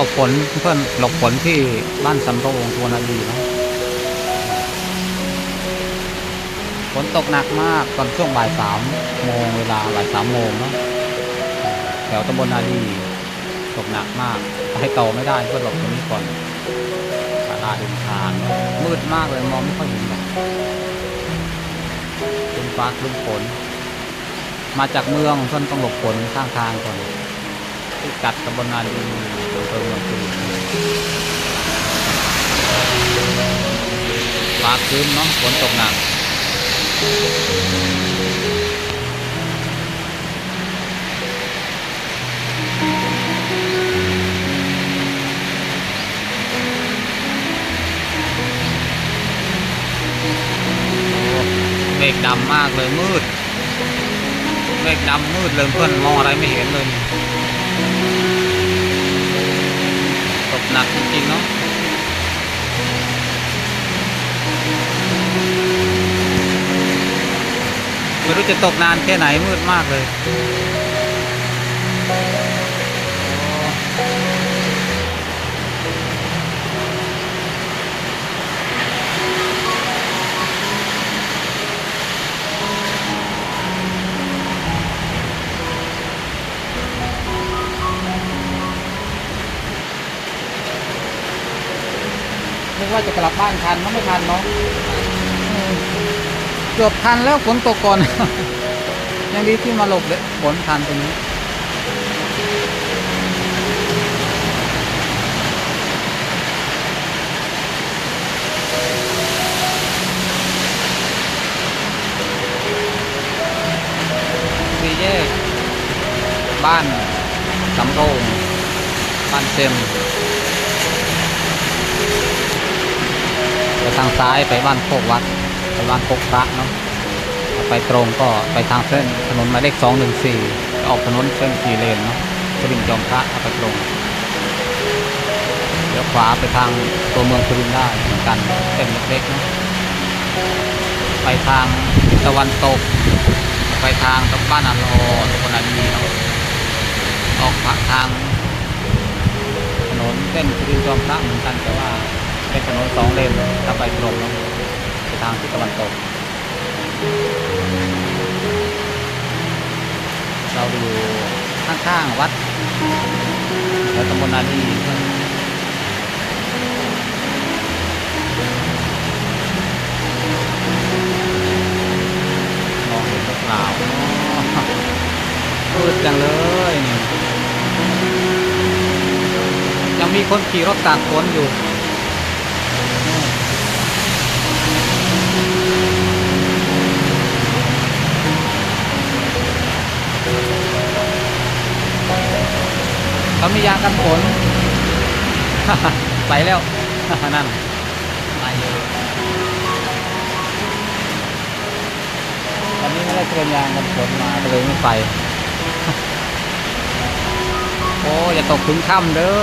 หลบฝนเพื่อนหลบฝนที่บ้านสำโรงตัวนาดีนะฝนตกหนักมากตอนช่วงบ่ายสามโมงเวลาบ่ายสามโมงนะแถวตำบลนาดีตกหนักมากไปต่อไม่ได้เพื่อนหลบตรงนี้ก่อนศาลาดินทางนะมืดมากเลยมองไม่ค่อยเห็นหรอกคลุมฟ้าคลุมฝน มาจากเมืองเพื่อนต้องหลบฝนข้างทางก่อน ที่กัดตำบลนาดีอำเภอเมืองสุรินทร์ฟ้าครึ้มเนาะฝนตกหนักเมฆดำมากเลยมืดเมฆดำมืดเลยเพื่อนมองอะไรไม่เห็นเลย ตกหนักจริงๆเนาะไม่รู้จะตกนานแค่ไหนมืดมากเลย นึกว่าจะกลับบ้านทันมันไม่ทันเนาะเออเกือบทันแล้วฝนตกก่อน ยังดีที่มาหลบเลยฝนทันตรงนี้สี่แยกบ้านสำโรงบ้านเต็มไป ทางซ้ายไปบ้านโคกวัดไปบ้านโคกพระเนาะไปตรงก็ไปทางเส้นถนนหมายเลขสองหนึ่งสี่ออกถนนเส้นสี่เลนเนาะสุรินจอมพระเอาไปตรงเดี๋ยวขวาไปทางตัวเมืองสุรินได้เหมือนกันเส้นเล็กๆเนาะไปทางตะวันตก ไปทางตบ้านอันโลตำบลนดีเนาะออกทางถนนเส้นสุรินจอมพระเหมือนกันแต่ว่า เป็นถนนสองเลนถ้าไปตรงนะไปทางทิศตะวันตก เราอยู่ข้างๆวัดแถวตำบลนาดีมองเห็นหรือเปล่าเนาะมืดจังเลยยังมีคนขี่รถตากฝนอยู่ เขามียางกันฝนไปแล้วนั่นไปอยู่ตอนนี้ไม่ได้เตรียมยางกันฝนมาก็เลยไม่ไป โอ้อย่าตกถึงค่ำเด้อ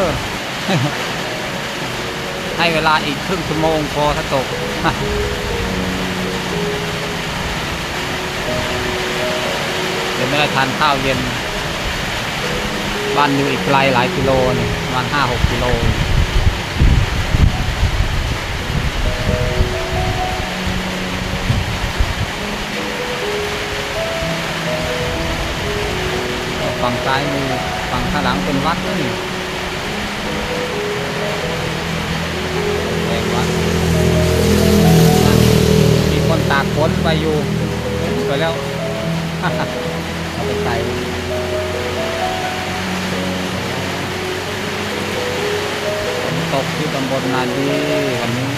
ให้เวลาอีกครึ่งชั่วโมงพอถ้าตกเดี๋ยวไม่ได้ทานข้าวเย็น บ้านอยู่อีกไกลหลายกิโลนี่ประมาณห้าหกกิโลฝั่งซ้ายมือฝั่งข้างหลังเป็นวัดด้วยนี่แรงวัดมีคนตากฝนไปอยู่ไปแล้ว กที่ตำบลนาดีวันนี้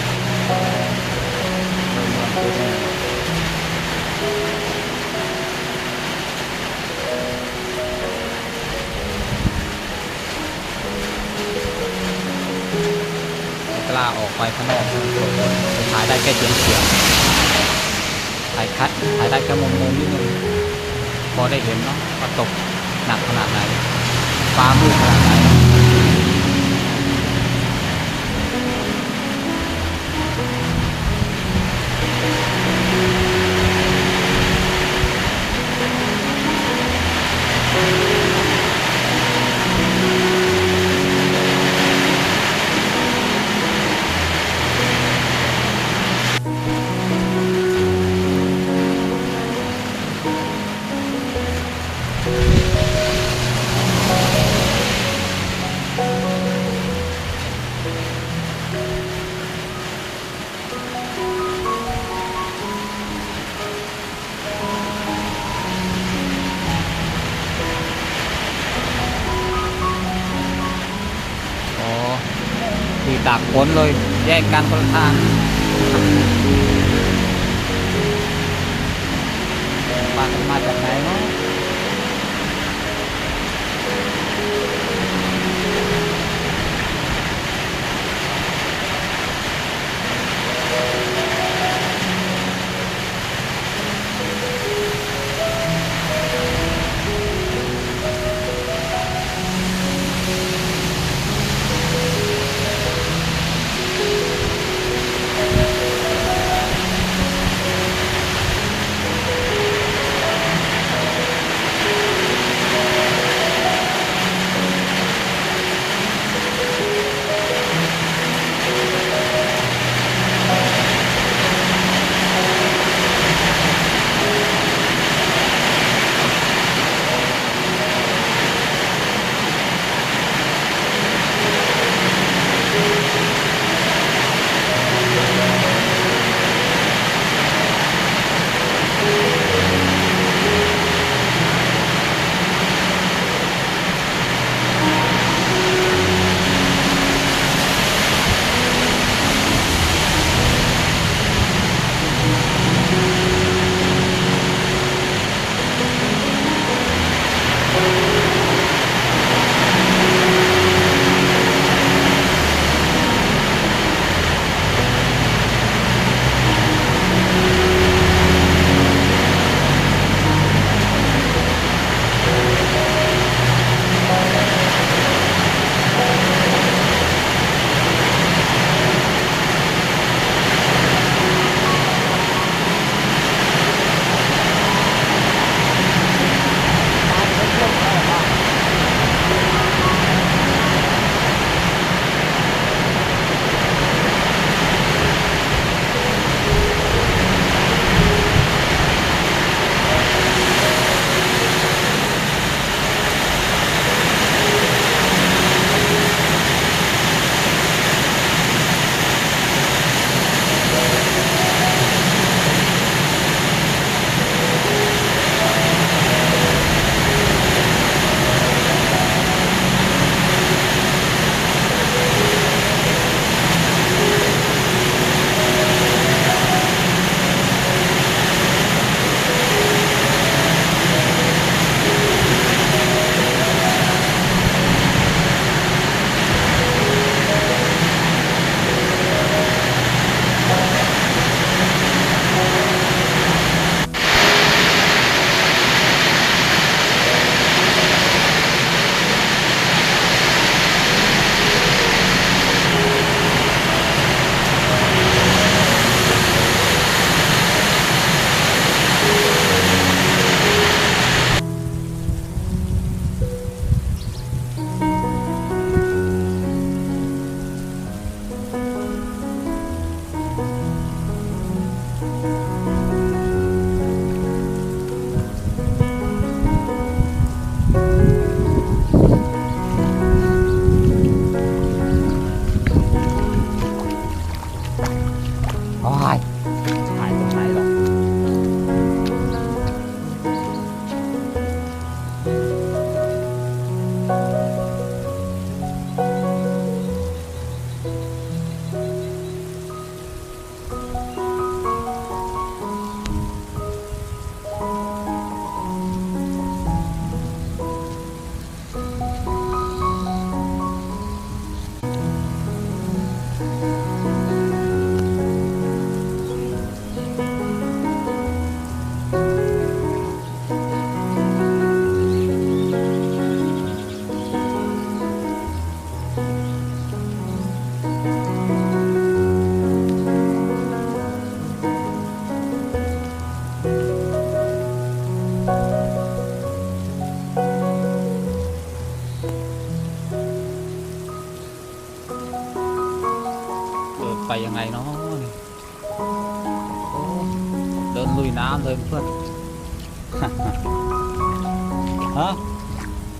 กล้าออกไปข้างนอกถ่ายได้แค่เฉียงเฉียงถ่ายคัดถ่ายได้แค่มุมมุมนิดนึงพอได้เห็นเนาะว่าตกหนักขนาดไหนฟ้ามืดขนาด ไหนที่ตากฝนเลย แยกกันคนละทางมานมาจากไหนเนาะ ดินไปยังไงเ